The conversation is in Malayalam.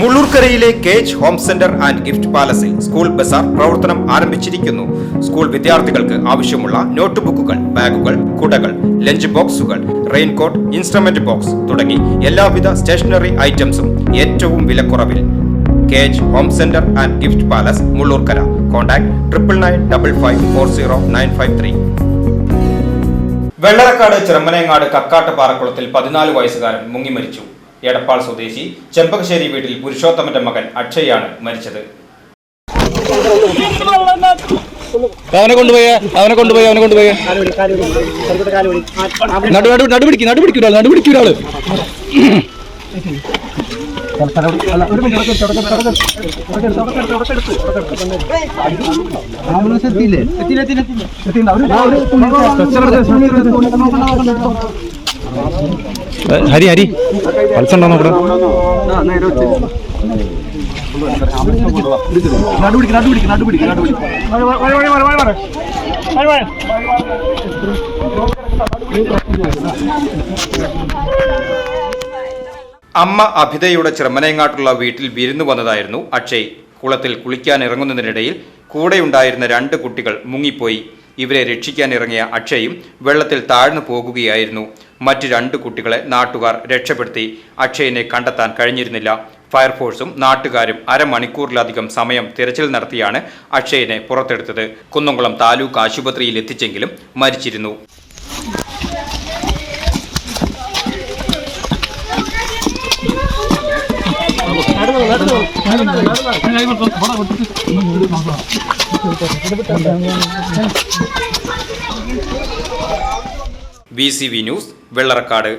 മുള്ളൂർക്കരയിലെ cage home centre and gift പാലസിൽ school Bazar പ്രവർത്തനം ആരംഭിച്ചിരിക്കുന്നു. സ്കൂൾ വിദ്യാർത്ഥികൾക്ക് ആവശ്യമുള്ള നോട്ട് ബുക്കുകൾ ബാഗുകൾ കുടകൾ ലഞ്ച് ബോക്സുകൾ റെയിൻകോട്ട് ഇൻസ്ട്രുമെന്റ് ബോക്സ് തുടങ്ങി എല്ലാവിധ സ്റ്റേഷനറി ഐറ്റംസും ഏറ്റവും വിലക്കുറവിൽ. Cage home centre and gift palace Mullurkara. Contact triple nine double five four zero nine five three. Vellarakkad Cherumanayangad Kakkad പാറക്കുളത്തിൽ പതിനാല് വയസ്സുകാരൻ മുങ്ങി മരിച്ചു. എടപ്പാൾ സ്വദേശി ചെമ്പകശ്ശേരി വീട്ടിൽ പുരുഷോത്തമന്റെ മകൻ അക്ഷയാണ് മരിച്ചത്. അവനെ കൊണ്ടുപോയ അവനെ കൊണ്ടുപോയി അവനെ കൊണ്ടുപോയ. നടു നടു നടുപിടിക്ക് നടുപിടിക്കും ഒരാൾ നടുപിടിക്കും ഒരാൾ ഹരി ഹരി. പൾസ് ഉണ്ടോ നടുപിടിക്ക് അമ്മ അഭിതയുടെ ചെറുമനയങ്ങാട്ടുള്ള വീട്ടിൽ വിരുന്നു വന്നതായിരുന്നു അക്ഷയ്. കുളത്തിൽ കുളിക്കാൻ ഇറങ്ങുന്നതിനിടയിൽ കൂടെയുണ്ടായിരുന്ന രണ്ട് കുട്ടികൾ മുങ്ങിപ്പോയി. ഇവരെ രക്ഷിക്കാൻ ഇറങ്ങിയ അക്ഷയും വെള്ളത്തിൽ താഴ്ന്നു പോകുകയായിരുന്നു. മറ്റ് രണ്ട് കുട്ടികളെ നാട്ടുകാർ രക്ഷപ്പെടുത്തി. അക്ഷയനെ കണ്ടെത്താൻ കഴിഞ്ഞിരുന്നില്ല. ഫയർഫോഴ്സും നാട്ടുകാരും അരമണിക്കൂറിലധികം സമയം തിരച്ചിൽ നടത്തിയാണ് അക്ഷയനെ പുറത്തെടുത്തത്. കുന്നംകുളം താലൂക്ക് ആശുപത്രിയിൽ എത്തിച്ചെങ്കിലും മരിച്ചിരുന്നു. V news Vellarakkad